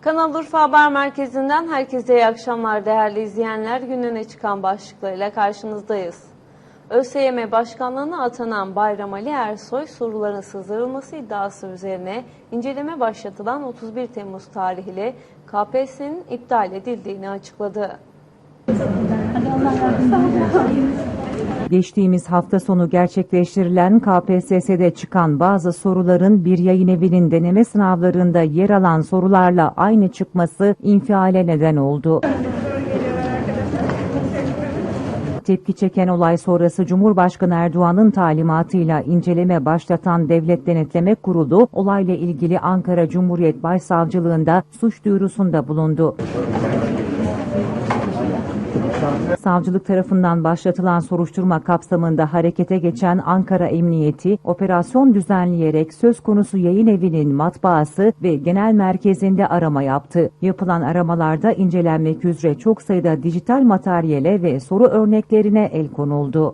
Kanal Urfa Haber Merkezi'nden herkese iyi akşamlar değerli izleyenler. Gününe çıkan başlıklarıyla karşınızdayız. ÖSYM Başkanlığı'na atanan Bayram Ali Ersoy soruların sızdırılması iddiası üzerine inceleme başlatılan 31 Temmuz tarihli KPSS'nin iptal edildiğini açıkladı. Geçtiğimiz hafta sonu gerçekleştirilen KPSS'de çıkan bazı soruların bir yayın evinin deneme sınavlarında yer alan sorularla aynı çıkması infiale neden oldu. Tepki çeken olay sonrası Cumhurbaşkanı Erdoğan'ın talimatıyla inceleme başlatan Devlet Denetleme Kurulu olayla ilgili Ankara Cumhuriyet Başsavcılığında suç duyurusunda bulundu. Savcılık tarafından başlatılan soruşturma kapsamında harekete geçen Ankara Emniyeti, operasyon düzenleyerek söz konusu yayın evinin matbaası ve genel merkezinde arama yaptı. Yapılan aramalarda incelenmek üzere çok sayıda dijital materyale ve soru örneklerine el konuldu.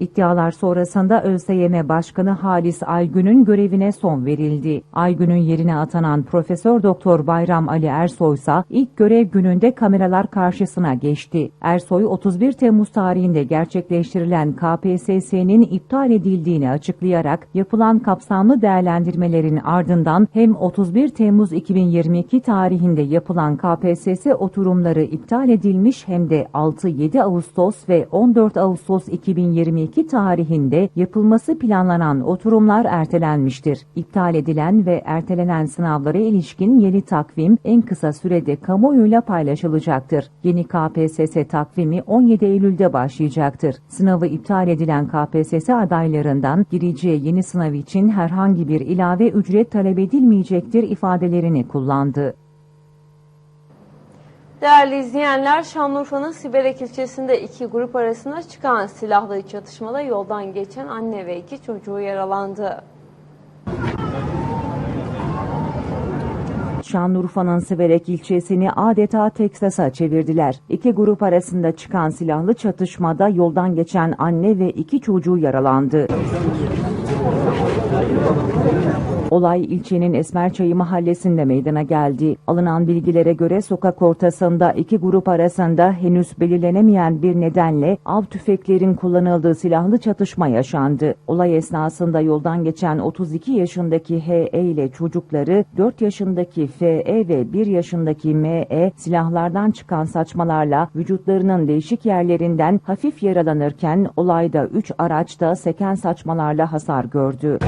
İddialar sonrasında ÖSYM Başkanı Halis Aygün'ün görevine son verildi. Aygün'ün yerine atanan Profesör Doktor Bayram Ali Ersoy ise ilk görev gününde kameralar karşısına geçti. Ersoy 31 Temmuz tarihinde gerçekleştirilen KPSS'nin iptal edildiğini açıklayarak yapılan kapsamlı değerlendirmelerin ardından hem 31 Temmuz 2022 tarihinde yapılan KPSS oturumları iptal edilmiş hem de 6-7 Ağustos ve 14 Ağustos 2022 2022 tarihinde yapılması planlanan oturumlar ertelenmiştir. İptal edilen ve ertelenen sınavlara ilişkin yeni takvim en kısa sürede kamuoyuyla paylaşılacaktır. Yeni KPSS takvimi 17 Eylül'de başlayacaktır. Sınavı iptal edilen KPSS adaylarından gireceği yeni sınav için herhangi bir ilave ücret talep edilmeyecektir ifadelerini kullandı. Değerli izleyenler, Şanlıurfa'nın Siberek ilçesinde iki grup arasında çıkan silahlı çatışmada yoldan geçen anne ve iki çocuğu yaralandı. Şanlıurfa'nın Siverek ilçesini adeta Teksas'a çevirdiler. İki grup arasında çıkan silahlı çatışmada yoldan geçen anne ve iki çocuğu yaralandı. Olay ilçenin Esmerçayı mahallesinde meydana geldi. Alınan bilgilere göre sokak ortasında iki grup arasında henüz belirlenemeyen bir nedenle av tüfeklerin kullanıldığı silahlı çatışma yaşandı. Olay esnasında yoldan geçen 32 yaşındaki HE ile çocukları 4 yaşındaki FE ve 1 yaşındaki ME silahlardan çıkan saçmalarla vücutlarının değişik yerlerinden hafif yaralanırken olayda 3 araçta seken saçmalarla hasar gördü.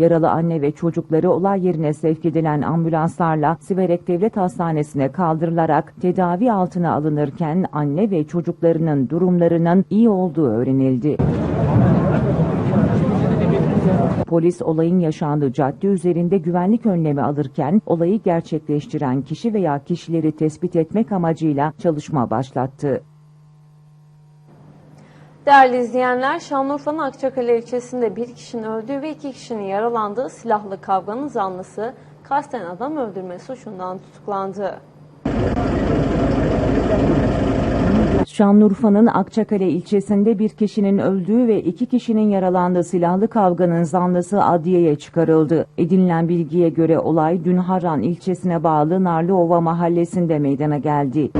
Yaralı anne ve çocukları olay yerine sevk edilen ambulanslarla Siverek Devlet Hastanesi'ne kaldırılarak tedavi altına alınırken anne ve çocuklarının durumlarının iyi olduğu öğrenildi. Polis olayın yaşandığı cadde üzerinde güvenlik önlemi alırken olayı gerçekleştiren kişi veya kişileri tespit etmek amacıyla çalışma başlattı. Değerli izleyenler, Şanlıurfa'nın Akçakale ilçesinde bir kişinin öldüğü ve iki kişinin yaralandığı silahlı kavganın zanlısı kasten adam öldürme suçundan tutuklandı. Şanlıurfa'nın Akçakale ilçesinde bir kişinin öldüğü ve iki kişinin yaralandığı silahlı kavganın zanlısı adliyeye çıkarıldı. Edinilen bilgiye göre olay dün Harran ilçesine bağlı Narlıova mahallesinde meydana geldi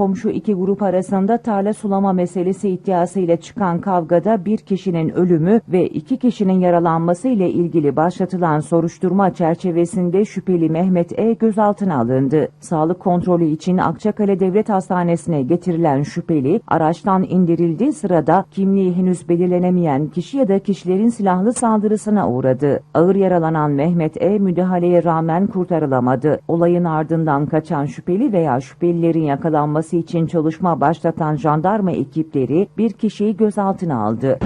komşu iki grup arasında tarla sulama meselesi iddiasıyla çıkan kavgada bir kişinin ölümü ve iki kişinin yaralanması ile ilgili başlatılan soruşturma çerçevesinde şüpheli Mehmet E gözaltına alındı. Sağlık kontrolü için Akçakale Devlet Hastanesi'ne getirilen şüpheli araçtan indirildiği sırada kimliği henüz belirlenemeyen kişi ya da kişilerin silahlı saldırısına uğradı. Ağır yaralanan Mehmet E müdahaleye rağmen kurtarılamadı. Olayın ardından kaçan şüpheli veya şüphelilerin yakalanması bulunması için çalışma başlatan jandarma ekipleri bir kişiyi gözaltına aldı.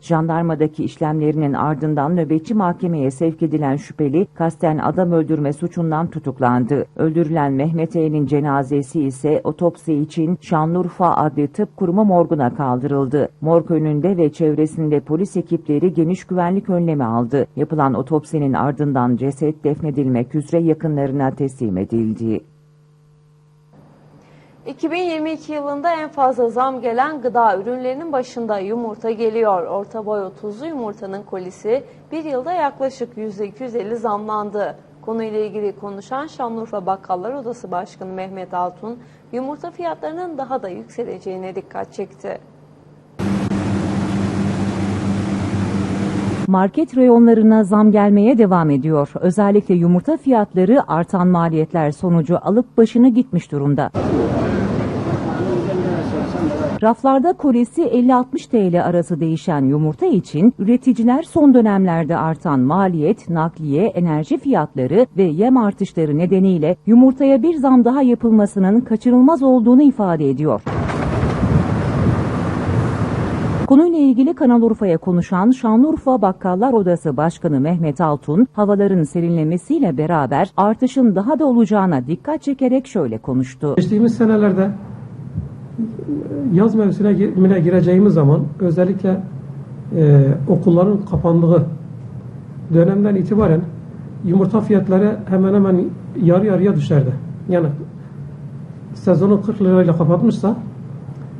Jandarmadaki işlemlerinin ardından nöbetçi mahkemeye sevk edilen şüpheli kasten adam öldürme suçundan tutuklandı. Öldürülen Mehmet E'nin cenazesi ise otopsi için Şanlıurfa Adli Tıp Kurumu morguna kaldırıldı. Morg önünde ve çevresinde polis ekipleri geniş güvenlik önlemi aldı. Yapılan otopsinin ardından ceset defnedilmek üzere yakınlarına teslim edildi. 2022 yılında en fazla zam gelen gıda ürünlerinin başında yumurta geliyor. Orta boy 30'lu yumurtanın kolisi bir yılda yaklaşık %250 zamlandı. Konuyla ilgili konuşan Şanlıurfa Bakkallar Odası Başkanı Mehmet Altun, yumurta fiyatlarının daha da yükseleceğine dikkat çekti. Market reyonlarına zam gelmeye devam ediyor. Özellikle yumurta fiyatları artan maliyetler sonucu alıp başını gitmiş durumda. Raflarda kolesi 50-60 TL arası değişen yumurta için üreticiler son dönemlerde artan maliyet, nakliye, enerji fiyatları ve yem artışları nedeniyle yumurtaya bir zam daha yapılmasının kaçınılmaz olduğunu ifade ediyor. Konuyla ilgili Kanal Urfa'ya konuşan Şanlıurfa Bakkallar Odası Başkanı Mehmet Altun, havaların serinlemesiyle beraber artışın daha da olacağına dikkat çekerek şöyle konuştu. Geçtiğimiz senelerde yaz mevsimine gireceğimiz zaman özellikle e, okulların kapandığı dönemden itibaren yumurta fiyatları hemen hemen yarı yarıya düşerdi. Yani sezonu 40 lirayla kapatmışsa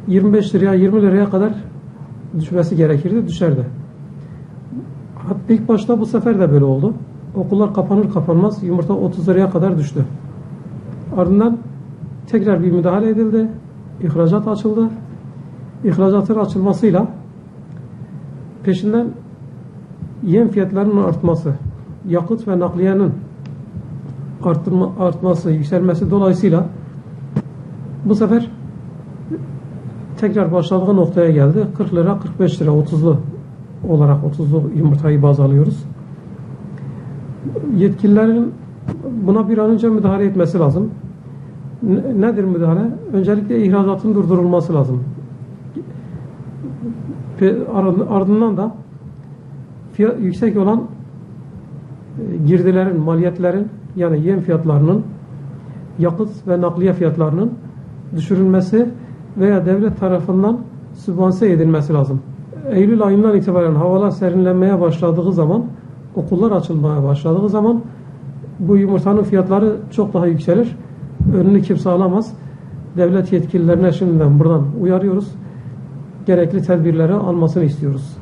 25 liraya 20 liraya kadar düşmesi gerekirdi, düşerdi. Hatta ilk başta bu sefer de böyle oldu. Okullar kapanır kapanmaz yumurta 30 liraya kadar düştü. Ardından tekrar bir müdahale edildi. İhracat açıldı. İhracatın açılmasıyla peşinden yem fiyatlarının artması, yakıt ve nakliyenin arttırma, artması, yükselmesi dolayısıyla bu sefer tekrar başladığı noktaya geldi. 40 lira, 45 lira, 30'lu olarak 30'lu yumurtayı baz alıyoruz. Yetkililerin buna bir an önce müdahale etmesi lazım. Ne- Nedir müdahale? Öncelikle ihracatın durdurulması lazım. Ardından da fiyat, yüksek olan e, girdilerin, maliyetlerin yani yem fiyatlarının yakıt ve nakliye fiyatlarının düşürülmesi veya devlet tarafından sübvanse edilmesi lazım. Eylül ayından itibaren havalar serinlenmeye başladığı zaman, okullar açılmaya başladığı zaman bu yumurtanın fiyatları çok daha yükselir. Önünü kimse alamaz. Devlet yetkililerine şimdiden buradan uyarıyoruz. Gerekli tedbirleri almasını istiyoruz.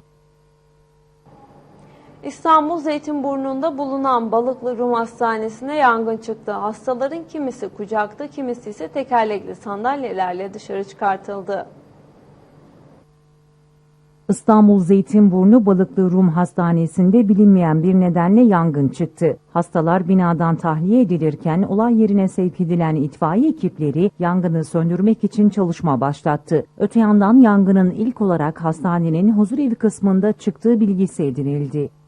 İstanbul Zeytinburnu'nda bulunan Balıklı Rum Hastanesi'ne yangın çıktı. Hastaların kimisi kucakta, kimisi ise tekerlekli sandalyelerle dışarı çıkartıldı. İstanbul Zeytinburnu Balıklı Rum Hastanesi'nde bilinmeyen bir nedenle yangın çıktı. Hastalar binadan tahliye edilirken olay yerine sevk edilen itfaiye ekipleri yangını söndürmek için çalışma başlattı. Öte yandan yangının ilk olarak hastanenin huzurevi kısmında çıktığı bilgisi edinildi.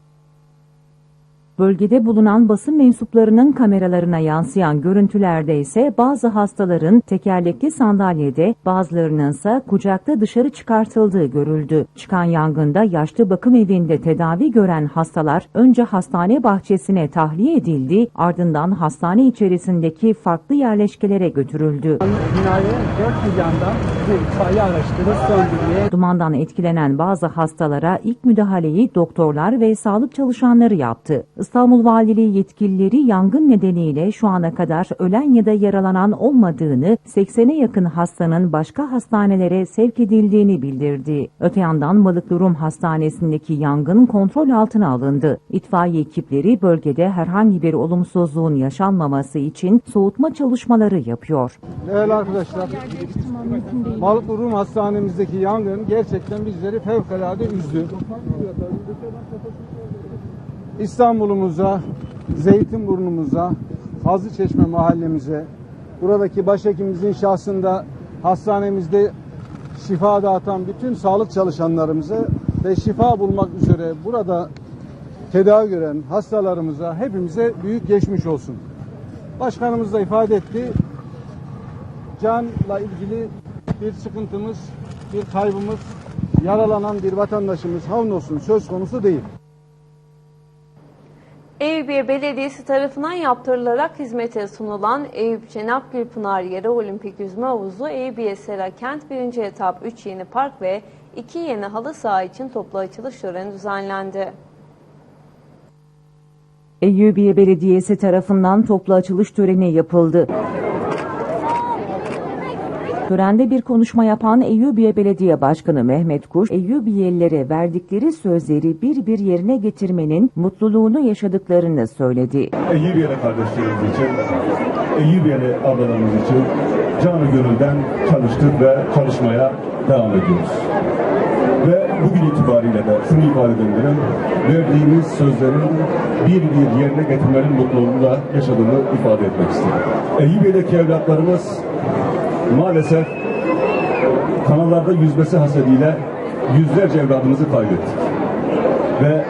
Bölgede bulunan basın mensuplarının kameralarına yansıyan görüntülerde ise bazı hastaların tekerlekli sandalyede, bazılarının ise kucakta dışarı çıkartıldığı görüldü. Çıkan yangında yaşlı bakım evinde tedavi gören hastalar önce hastane bahçesine tahliye edildi, ardından hastane içerisindeki farklı yerleşkelere götürüldü. binayı dört bir yandan bir itfaiye araçları söndürmeye Dumandan etkilenen bazı hastalara ilk müdahaleyi doktorlar ve sağlık çalışanları yaptı. İstanbul Valiliği yetkilileri yangın nedeniyle şu ana kadar ölen ya da yaralanan olmadığını, 80'e yakın hastanın başka hastanelere sevk edildiğini bildirdi. Öte yandan Balıklı Rum Hastanesi'ndeki yangın kontrol altına alındı. İtfaiye ekipleri bölgede herhangi bir olumsuzluğun yaşanmaması için soğutma çalışmaları yapıyor. Değerli arkadaşlar, Balıklı Rum Hastanemizdeki yangın gerçekten bizleri fevkalade üzdü. İstanbul'umuza, Zeytinburnu'muza, Hazlıçeşme mahallemize, buradaki başhekimimizin şahsında hastanemizde şifa dağıtan bütün sağlık çalışanlarımıza ve şifa bulmak üzere burada tedavi gören hastalarımıza hepimize büyük geçmiş olsun. Başkanımız da ifade etti. Canla ilgili bir sıkıntımız, bir kaybımız, yaralanan bir vatandaşımız havnosun söz konusu değil. Eyüpiye Belediyesi tarafından yaptırılarak hizmete sunulan Eyüp Cenap Gülpınar Yeri Olimpik Yüzme Havuzu Eyüpiye Sera Kent 1. etap 3 yeni park ve 2 yeni halı saha için toplu açılış töreni düzenlendi. Eyyubiye Belediyesi tarafından toplu açılış töreni yapıldı. Törende bir konuşma yapan Eyyubiye Belediye Başkanı Mehmet Kuş, Eyyubiyelilere verdikleri sözleri bir bir yerine getirmenin mutluluğunu yaşadıklarını söyledi. Eyyubiyeli kardeşlerimiz için, Eyyubiyeli ablalarımız için canı gönülden çalıştık ve çalışmaya devam ediyoruz. Ve bugün itibariyle de şunu ifade edebilirim, verdiğimiz sözlerin bir bir yerine getirmenin mutluluğunu da yaşadığını ifade etmek istedim. Eyyubiye'deki evlatlarımız maalesef kanallarda yüzmesi hasediyle yüzlerce evladımızı kaybettik. Ve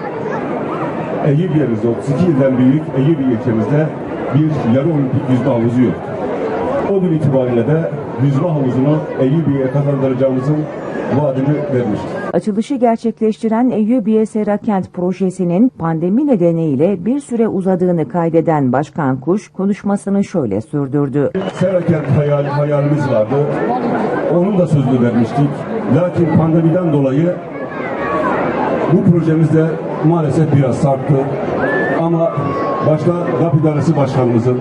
Eyüpiye'mizde 32 ilden büyük Eyüpiye ilçemizde bir yarı olimpik yüzme havuzu yok. O gün itibariyle de yüzme havuzunu Eyüpiye'ye kazandıracağımızın vaadini vermiştik. Açılışı gerçekleştiren Eyyubiye Serakent projesinin pandemi nedeniyle bir süre uzadığını kaydeden Başkan Kuş konuşmasını şöyle sürdürdü. Serakent hayal, hayalimiz vardı. Onun da sözünü vermiştik. Lakin pandemiden dolayı bu projemiz de maalesef biraz sarktı. Ama başta GAP İdaresi Başkanımızın,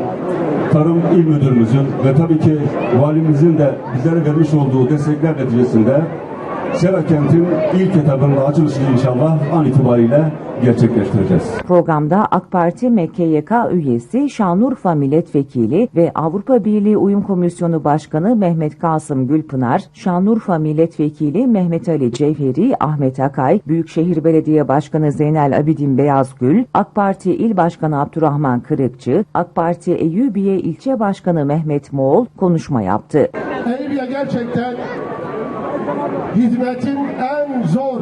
Tarım İl Müdürümüzün ve tabii ki valimizin de bizlere vermiş olduğu destekler neticesinde Serakent'in ilk etabının açılışını inşallah an itibariyle gerçekleştireceğiz. Programda AK Parti MKYK üyesi Şanlıurfa Milletvekili ve Avrupa Birliği Uyum Komisyonu Başkanı Mehmet Kasım Gülpınar, Şanlıurfa Milletvekili Mehmet Ali Cevheri, Ahmet Akay, Büyükşehir Belediye Başkanı Zeynel Abidin Beyazgül, AK Parti İl Başkanı Abdurrahman Kırıkçı, AK Parti Eyyubiye İlçe Başkanı Mehmet Moğol konuşma yaptı. Eyüpiye gerçekten hizmetin en zor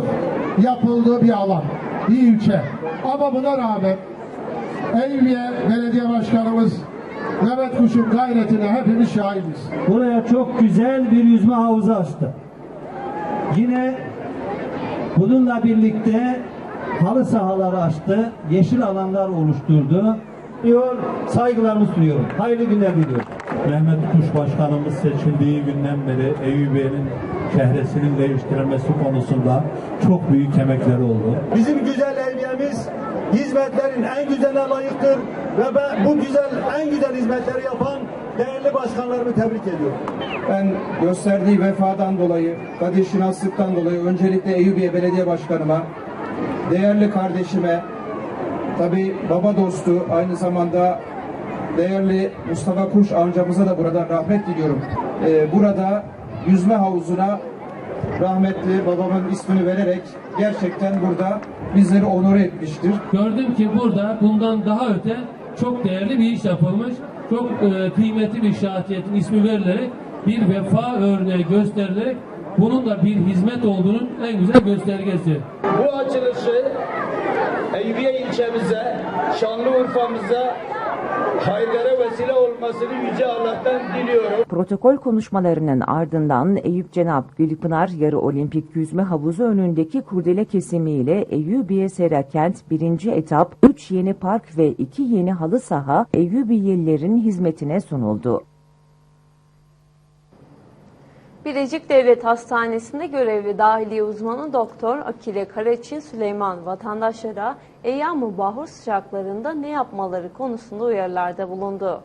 yapıldığı bir alan, bir ilçe. Ama buna rağmen Eyüpiye Belediye Başkanımız Mehmet Kuş'un gayretine hepimiz şahidiz. Buraya çok güzel bir yüzme havuzu açtı. Yine bununla birlikte halı sahaları açtı, yeşil alanlar oluşturdu. Diyor, saygılarımı sunuyorum. Hayırlı günler diliyorum. Mehmet Kuş Başkanımız seçildiği günden beri Eyyubiye'nin şehresinin değiştirilmesi konusunda çok büyük emekleri oldu. Bizim güzel evliyemiz hizmetlerin en güzeline layıktır ve ben bu güzel, en güzel hizmetleri yapan değerli başkanlarımı tebrik ediyorum. Ben gösterdiği vefadan dolayı, kadir şinaslıktan dolayı öncelikle Eyyubiye Belediye Başkanıma, değerli kardeşime, tabi baba dostu, aynı zamanda değerli Mustafa Kuş amcamıza da buradan rahmet diliyorum. Ee, burada yüzme havuzuna rahmetli babamın ismini vererek gerçekten burada bizleri onore etmiştir. Gördüm ki burada bundan daha öte çok değerli bir iş yapılmış. Çok e, kıymetli bir şahsiyetin ismi verilerek bir vefa örneği gösterilerek bunun da bir hizmet olduğunun en güzel göstergesi. Bu açılışı Eyüpiye ilçemize, Şanlıurfa'mıza hayırlara vesile olmasını Yüce Allah'tan diliyorum. Protokol konuşmalarının ardından Eyüp Cenap Gülpınar Yarı Olimpik Yüzme Havuzu önündeki kurdele kesimiyle Eyyubiye Serakent 1. etap 3 yeni park ve 2 yeni halı saha Eyyubiyelilerin hizmetine sunuldu. Bilecik Devlet Hastanesi'nde görevli dahiliye uzmanı Doktor Akile Karaçin Süleyman vatandaşlara eyyam-ı bahur sıcaklarında ne yapmaları konusunda uyarılarda bulundu.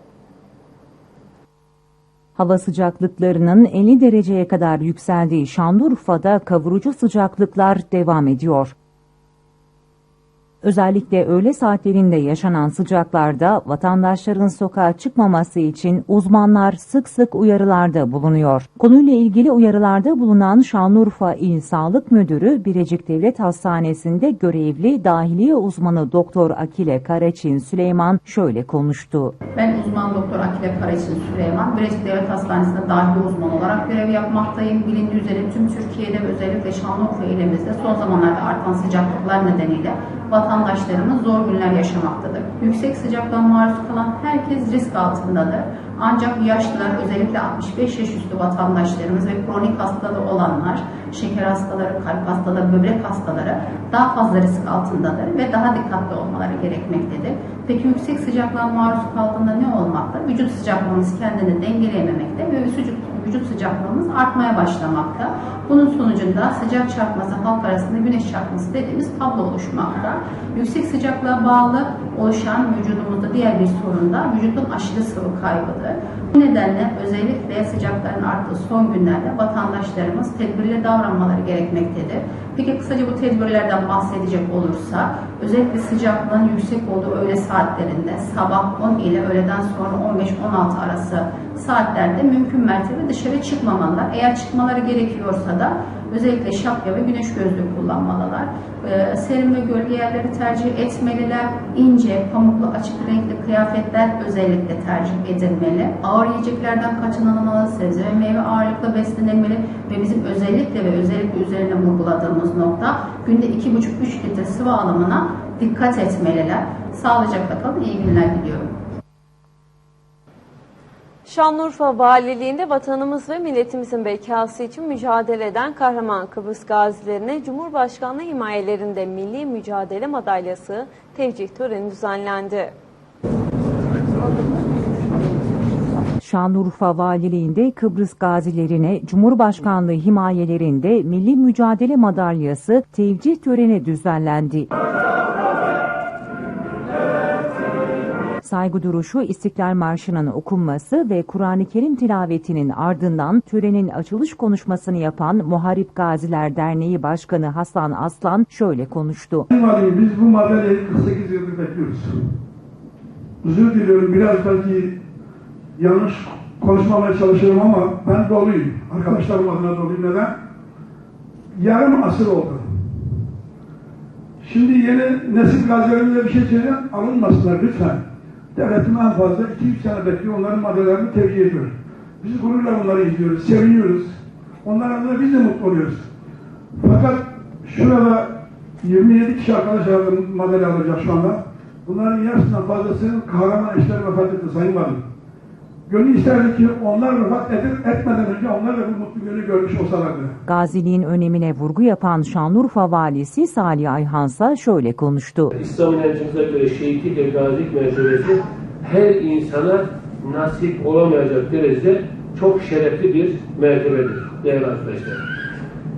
Hava sıcaklıklarının 50 dereceye kadar yükseldiği Şanlıurfa'da kavurucu sıcaklıklar devam ediyor. Özellikle öğle saatlerinde yaşanan sıcaklarda vatandaşların sokağa çıkmaması için uzmanlar sık sık uyarılarda bulunuyor. Konuyla ilgili uyarılarda bulunan Şanlıurfa İl Sağlık Müdürü Birecik Devlet Hastanesi'nde görevli dahiliye uzmanı Doktor Akile Karaçin Süleyman şöyle konuştu. Ben uzman doktor Akile Karaçin Süleyman. Birecik Devlet Hastanesi'nde dahiliye uzman olarak görev yapmaktayım. Bilindiği üzere tüm Türkiye'de ve özellikle Şanlıurfa ilimizde son zamanlarda artan sıcaklıklar nedeniyle vatandaşlarımız zor günler yaşamaktadır. Yüksek sıcaklığa maruz kalan herkes risk altındadır. Ancak yaşlılar özellikle 65 yaş üstü vatandaşlarımız ve kronik hastalığı olanlar, şeker hastaları, kalp hastaları, böbrek hastaları daha fazla risk altındadır ve daha dikkatli olmaları gerekmektedir. Peki yüksek sıcaklığa maruz kaldığında ne olmakta? Vücut sıcaklığımız kendini dengeleyememekte ve vücut, vücut sıcaklığımız artmaya başlamakta. Bunun sonucunda sıcak çarpması halk arasında güneş çarpması dediğimiz tablo oluşmakta. Yüksek sıcaklığa bağlı oluşan vücudumuzda diğer bir sorun da vücudun aşırı sıvı kaybıdır. Bu nedenle özellikle sıcakların arttığı son günlerde vatandaşlarımız tedbirli davranmaları gerekmektedir. Peki kısaca bu tedbirlerden bahsedecek olursa özellikle sıcaklığın yüksek olduğu öğle saatlerinde sabah 10 ile öğleden sonra 15-16 arası saatlerde mümkün mertebe dışarı çıkmamalılar. Eğer çıkmaları gerekiyorsa da özellikle şapka ve güneş gözlüğü kullanmalılar. Ee, serin ve gölge yerleri tercih etmeliler. İnce, pamuklu, açık renkli kıyafetler özellikle tercih edilmeli. Ağır yiyeceklerden kaçınılmalı, sebze ve meyve ağırlıklı beslenilmeli ve bizim özellikle ve özellikle üzerine vurguladığımız nokta günde 2,5-3 litre sıvı alımına dikkat etmeliler. Sağlıcakla kalın, iyi günler diliyorum. Şanlıurfa Valiliğinde vatanımız ve milletimizin bekası için mücadele eden kahraman Kıbrıs gazilerine Cumhurbaşkanlığı himayelerinde Milli Mücadele Madalyası tevcih töreni düzenlendi. Şanlıurfa Valiliğinde Kıbrıs gazilerine Cumhurbaşkanlığı himayelerinde Milli Mücadele Madalyası tevcih töreni düzenlendi. Saygı duruşu İstiklal Marşı'nın okunması ve Kur'an-ı Kerim tilavetinin ardından törenin açılış konuşmasını yapan Muharip Gaziler Derneği Başkanı Hasan Aslan şöyle konuştu. Biz bu madalyayı 48 yıldır bekliyoruz. Özür diliyorum biraz belki yanlış konuşmamaya çalışıyorum ama ben doluyum. Arkadaşlarım adına doluyum. Neden? Yarım asır oldu. Şimdi yeni nesil gazilerimize bir şey söyleyen alınmasınlar lütfen. Devletim en fazla 2-3 sene bekliyor. Onların maddelerini tevcih ediyor. Biz gururla onları izliyoruz, seviniyoruz. Onlar adına biz de mutlu oluyoruz. Fakat şurada 27 kişi arkadaş madalya alacak şu anda. Bunların yarısından fazlasının kahraman eşleri vefat etti Sayın Valim. Gönül isterdi ki onlar vefat edip etmeden önce onlar da bu mutlu günü görmüş olsalardı. Gaziliğin önemine vurgu yapan Şanlıurfa Valisi Salih Ayhansa şöyle konuştu. İslam inancımıza göre şehitlik ve gazilik mertebesi her insana nasip olamayacak derecede çok şerefli bir mertebedir değerli arkadaşlar.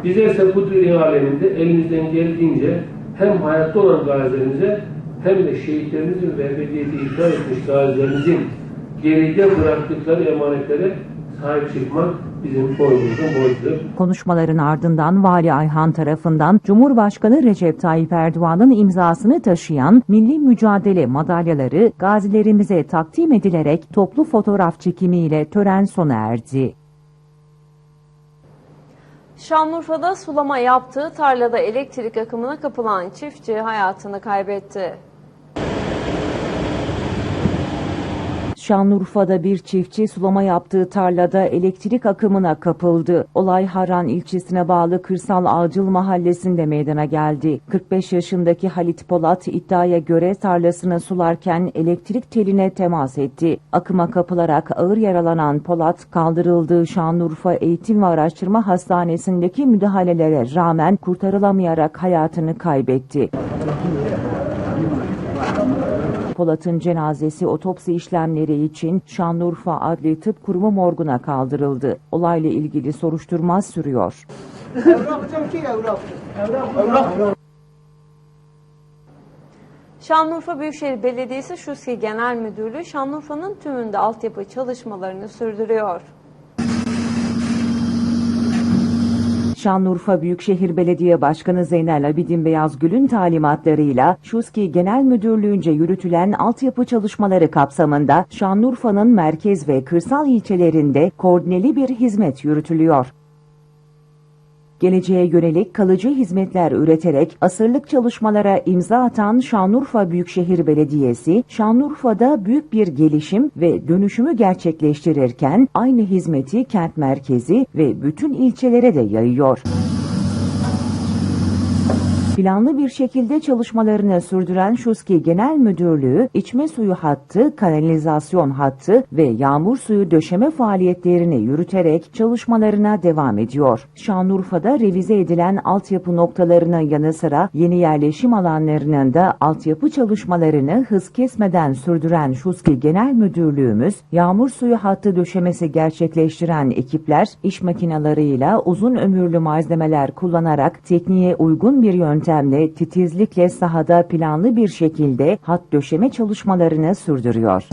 Bize ise bu dünya aleminde elimizden geldiğince hem hayatta olan gazilerimize hem de şehitlerimizin ve ebediyeti ikram etmiş gazilerimizin geride bıraktıkları emanetlere sahip çıkmak bizim boynumuzun borcudur. Konuşmaların ardından Vali Ayhan tarafından Cumhurbaşkanı Recep Tayyip Erdoğan'ın imzasını taşıyan Milli Mücadele madalyaları gazilerimize takdim edilerek toplu fotoğraf çekimiyle tören sona erdi. Şanlıurfa'da sulama yaptığı tarlada elektrik akımına kapılan çiftçi hayatını kaybetti. Şanlıurfa'da bir çiftçi sulama yaptığı tarlada elektrik akımına kapıldı. Olay Haran ilçesine bağlı Kırsal Ağacıl mahallesinde meydana geldi. 45 yaşındaki Halit Polat iddiaya göre tarlasını sularken elektrik teline temas etti. Akıma kapılarak ağır yaralanan Polat kaldırıldığı Şanlıurfa Eğitim ve Araştırma Hastanesi'ndeki müdahalelere rağmen kurtarılamayarak hayatını kaybetti. Polat'ın cenazesi otopsi işlemleri için Şanlıurfa Adli Tıp Kurumu morguna kaldırıldı. Olayla ilgili soruşturma sürüyor. Şanlıurfa Büyükşehir Belediyesi Şuski Genel Müdürlüğü Şanlıurfa'nın tümünde altyapı çalışmalarını sürdürüyor. Şanlıurfa Büyükşehir Belediye Başkanı Zeynel Abidin Beyazgül'ün talimatlarıyla Şuski Genel Müdürlüğü'nce yürütülen altyapı çalışmaları kapsamında Şanlıurfa'nın merkez ve kırsal ilçelerinde koordineli bir hizmet yürütülüyor. Geleceğe yönelik kalıcı hizmetler üreterek asırlık çalışmalara imza atan Şanlıurfa Büyükşehir Belediyesi, Şanlıurfa'da büyük bir gelişim ve dönüşümü gerçekleştirirken aynı hizmeti kent merkezi ve bütün ilçelere de yayıyor. Planlı bir şekilde çalışmalarını sürdüren Şuski Genel Müdürlüğü, içme suyu hattı, kanalizasyon hattı ve yağmur suyu döşeme faaliyetlerini yürüterek çalışmalarına devam ediyor. Şanlıurfa'da revize edilen altyapı noktalarının yanı sıra yeni yerleşim alanlarının da altyapı çalışmalarını hız kesmeden sürdüren Şuski Genel Müdürlüğümüz, yağmur suyu hattı döşemesi gerçekleştiren ekipler, iş makinalarıyla uzun ömürlü malzemeler kullanarak tekniğe uygun bir yöntemle titizlikle sahada planlı bir şekilde hat döşeme çalışmalarını sürdürüyor.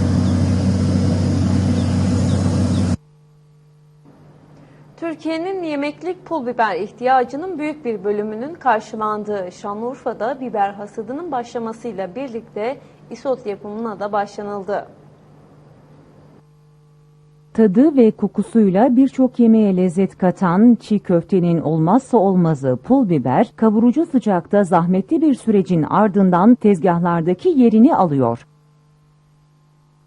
Türkiye'nin yemeklik pul biber ihtiyacının büyük bir bölümünün karşılandığı Şanlıurfa'da biber hasadının başlamasıyla birlikte isot yapımına da başlanıldı. Tadı ve kokusuyla birçok yemeğe lezzet katan çiğ köftenin olmazsa olmazı pul biber, kavurucu sıcakta zahmetli bir sürecin ardından tezgahlardaki yerini alıyor.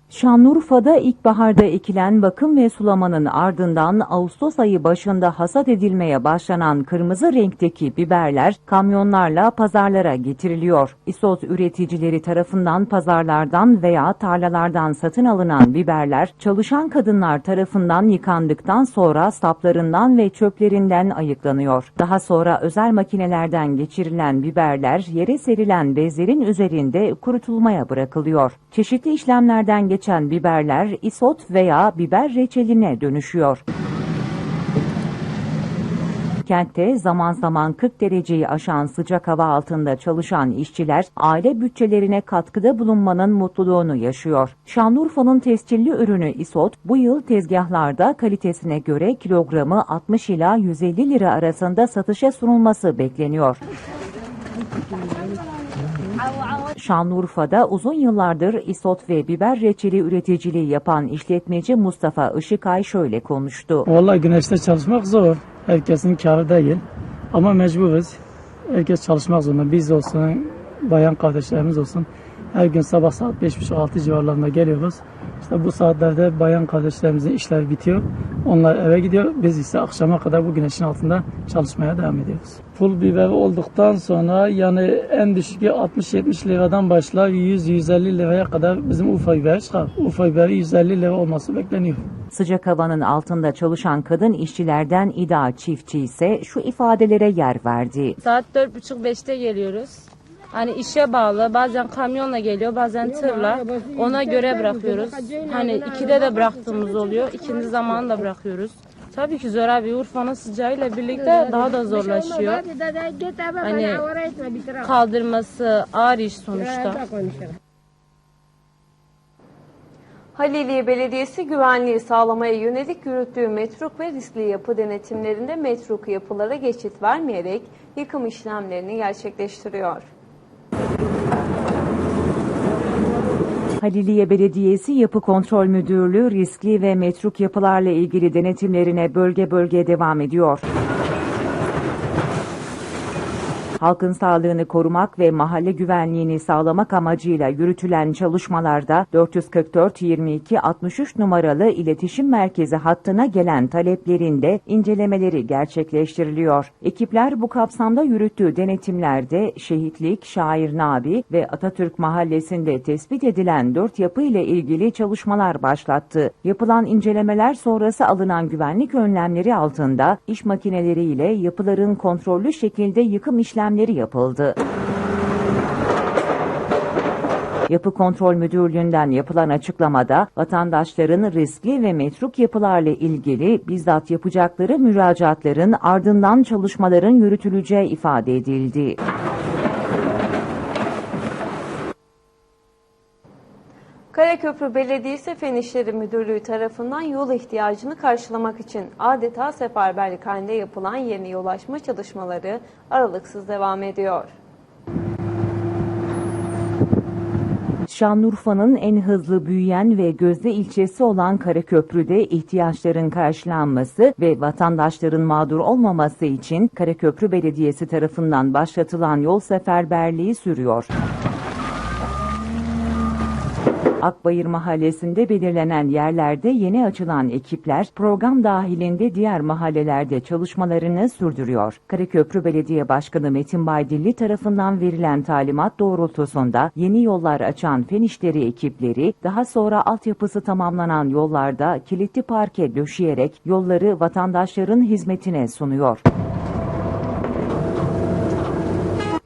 Şanlıurfa'da ilkbaharda ekilen bakım ve sulamanın ardından Ağustos ayı başında hasat edilmeye başlanan kırmızı renkteki biberler kamyonlarla pazarlara getiriliyor. İsot üreticileri tarafından pazarlardan veya tarlalardan satın alınan biberler çalışan kadınlar tarafından yıkandıktan sonra saplarından ve çöplerinden ayıklanıyor. Daha sonra özel makinelerden geçirilen biberler yere serilen bezlerin üzerinde kurutulmaya bırakılıyor. Çeşitli işlemlerden geçen biberler isot veya biber reçeline dönüşüyor. Kentte zaman zaman 40 dereceyi aşan sıcak hava altında çalışan işçiler aile bütçelerine katkıda bulunmanın mutluluğunu yaşıyor. Şanlıurfa'nın tescilli ürünü isot bu yıl tezgahlarda kalitesine göre kilogramı 60 ila 150 lira arasında satışa sunulması bekleniyor. Şanlıurfa'da uzun yıllardır isot ve biber reçeli üreticiliği yapan işletmeci Mustafa Işıkay şöyle konuştu. Vallahi güneşte çalışmak zor. Herkesin karı değil. Ama mecburuz. Herkes çalışmak zorunda. Biz olsun, bayan kardeşlerimiz olsun. Her gün sabah saat 5.30-6 civarlarında geliyoruz. İşte bu saatlerde bayan kardeşlerimizin işler bitiyor. Onlar eve gidiyor. Biz ise akşama kadar bu güneşin altında çalışmaya devam ediyoruz. Pul biber olduktan sonra yani en düşükü 60-70 liradan başlar 100-150 liraya kadar bizim Urfa biberi çıkar. Urfa biberi 150 lira olması bekleniyor. Sıcak havanın altında çalışan kadın işçilerden İda Çiftçi ise şu ifadelere yer verdi. Saat 4.30-5'te geliyoruz. Hani işe bağlı. Bazen kamyonla geliyor, bazen tırla. Ona göre bırakıyoruz. Hani ikide de bıraktığımız oluyor. İkinci zamanı da bırakıyoruz. Tabii ki zor abi. Urfa'nın sıcağıyla birlikte daha da zorlaşıyor. Hani kaldırması ağır iş sonuçta. Haliliye Belediyesi güvenliği sağlamaya yönelik yürüttüğü metruk ve riskli yapı denetimlerinde metruk yapılara geçit vermeyerek yıkım işlemlerini gerçekleştiriyor. Haliliye Belediyesi Yapı Kontrol Müdürlüğü riskli ve metruk yapılarla ilgili denetimlerine bölge bölge devam ediyor. Halkın sağlığını korumak ve mahalle güvenliğini sağlamak amacıyla yürütülen çalışmalarda 444 22 63 numaralı iletişim merkezi hattına gelen taleplerinde incelemeleri gerçekleştiriliyor. Ekipler bu kapsamda yürüttüğü denetimlerde Şehitlik, Şair Nabi ve Atatürk Mahallesi'nde tespit edilen dört yapı ile ilgili çalışmalar başlattı. Yapılan incelemeler sonrası alınan güvenlik önlemleri altında iş makineleriyle yapıların kontrollü şekilde yıkım işlemleri yapıldı. Yapı Kontrol Müdürlüğü'nden yapılan açıklamada vatandaşların riskli ve metruk yapılarla ilgili bizzat yapacakları müracaatların ardından çalışmaların yürütüleceği ifade edildi. Karaköprü Belediyesi Fen İşleri Müdürlüğü tarafından yol ihtiyacını karşılamak için adeta seferberlik halinde yapılan yeni yol açma çalışmaları aralıksız devam ediyor. Şanlıurfa'nın en hızlı büyüyen ve gözde ilçesi olan Karaköprü'de ihtiyaçların karşılanması ve vatandaşların mağdur olmaması için Karaköprü Belediyesi tarafından başlatılan yol seferberliği sürüyor. Akbayır Mahallesi'nde belirlenen yerlerde yeni açılan ekipler program dahilinde diğer mahallelerde çalışmalarını sürdürüyor. Karaköprü Belediye Başkanı Metin Baydilli tarafından verilen talimat doğrultusunda yeni yollar açan fen işleri ekipleri daha sonra altyapısı tamamlanan yollarda kilitli parke döşeyerek yolları vatandaşların hizmetine sunuyor.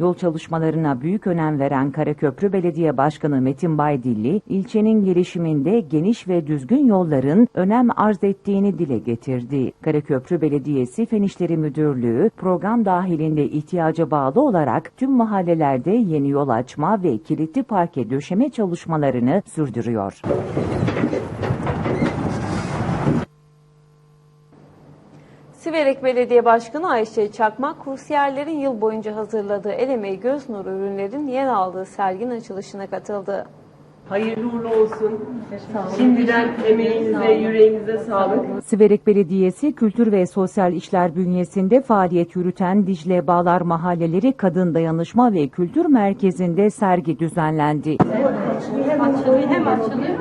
Yol çalışmalarına büyük önem veren Karaköprü Belediye Başkanı Metin Baydilli, ilçenin gelişiminde geniş ve düzgün yolların önem arz ettiğini dile getirdi. Karaköprü Belediyesi Fen İşleri Müdürlüğü, program dahilinde ihtiyaca bağlı olarak tüm mahallelerde yeni yol açma ve kilitli parke döşeme çalışmalarını sürdürüyor. Siverek Belediye Başkanı Ayşe Çakmak, kursiyerlerin yıl boyunca hazırladığı el emeği göz nuru ürünlerin yer aldığı serginin açılışına katıldı. Hayırlı uğurlu olsun. Şimdiden emeğinize, yüreğinize sağlık. Siverek Belediyesi Kültür ve Sosyal İşler bünyesinde faaliyet yürüten Dicle Bağlar Mahalleleri Kadın Dayanışma ve Kültür Merkezi'nde sergi düzenlendi. Hem açılıyor.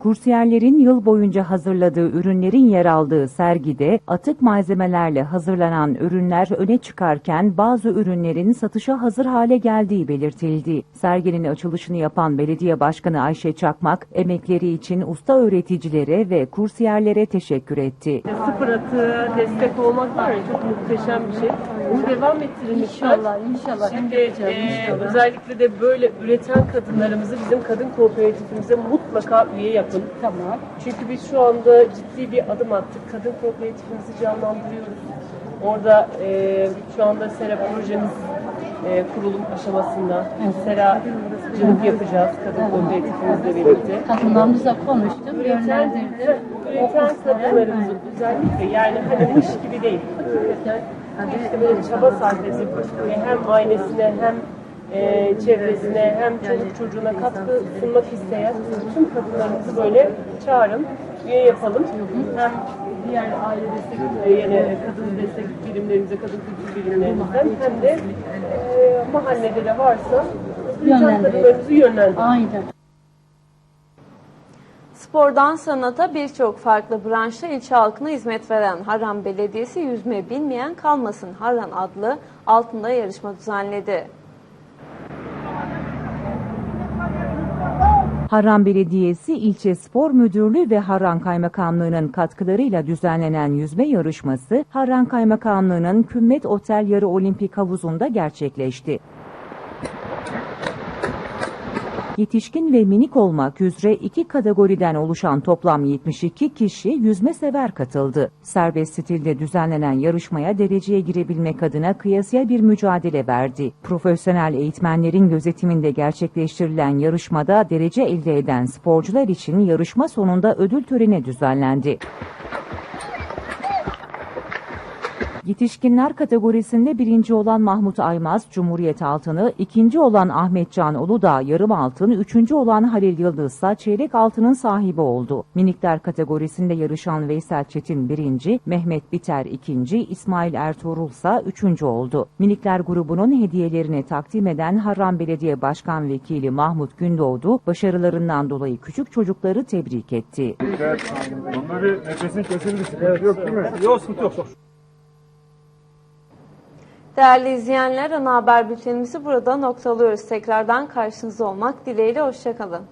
Kursiyerlerin yıl boyunca hazırladığı ürünlerin yer aldığı sergide atık malzemelerle hazırlanan ürünler öne çıkarken bazı ürünlerin satışa hazır hale geldiği belirtildi. Serginin açılışını yapan Belediye Başkanı Ayşe Çakmak, emekleri için usta öğreticilere ve kursiyerlere teşekkür etti. Sıfır atığa destek olmak var ya çok muhteşem bir şey. Bunu devam ettirin. İnşallah, inşallah. Şimdi e, özellikle de böyle üreten kadınlarımızı bizim kadın kooperatifimize mutlaka üye yapın. Tamam. Çünkü biz şu anda ciddi bir adım attık. Kadın kooperatifimizi canlandırıyoruz. Orada e, şu anda Sera projemiz e, kurulum aşamasında. Seracılık yapacağız kadın kooperatifimizle birlikte. Kadınlarımızla konuştum, yönlendirdim. üreten kadınlarımızın özellikle yani hani mış gibi değil. Hakikaten işte böyle çaba sarf edip hem ailesine hem e, çevresine hem çocuk çocuğuna katkı sunmak isteyen tüm kadınlarımızı böyle çağırın, üye yapalım. Hem diğer aile destek, e, yine kadın destek birimlerimize, kadın kültür birimlerimizden hem de e, mahallede de varsa kadınlarımızı yönlendirin. Aynen. Spordan sanata birçok farklı branşta ilçe halkına hizmet veren Harran Belediyesi Yüzme Bilmeyen Kalmasın Harran adlı altında yarışma düzenledi. Harran Belediyesi İlçe Spor Müdürlüğü ve Harran Kaymakamlığı'nın katkılarıyla düzenlenen yüzme yarışması Harran Kaymakamlığı'nın Kümmet Otel Yarı Olimpik Havuzu'nda gerçekleşti. Yetişkin ve minik olmak üzere iki kategoriden oluşan toplam 72 kişi yüzme sever katıldı. Serbest stilde düzenlenen yarışmaya dereceye girebilmek adına kıyasıya bir mücadele verdi. Profesyonel eğitmenlerin gözetiminde gerçekleştirilen yarışmada derece elde eden sporcular için yarışma sonunda ödül töreni düzenlendi. Yetişkinler kategorisinde birinci olan Mahmut Aymaz, Cumhuriyet altını, ikinci olan Ahmetcan Uludağ, yarım altın, üçüncü olan Halil Yıldız ise çeyrek altının sahibi oldu. Minikler kategorisinde yarışan Veysel Çetin birinci, Mehmet Biter ikinci, İsmail Ertuğrul ise üçüncü oldu. Minikler grubunun hediyelerini takdim eden Harran Belediye Başkan Vekili Mahmut Gündoğdu, başarılarından dolayı küçük çocukları tebrik etti. Bunda bir nefesin kesildi, sıkıntı yok değil mi? Yok, yok. Değerli izleyenler ana haber bültenimizi burada noktalıyoruz. Tekrardan karşınızda olmak dileğiyle hoşçakalın.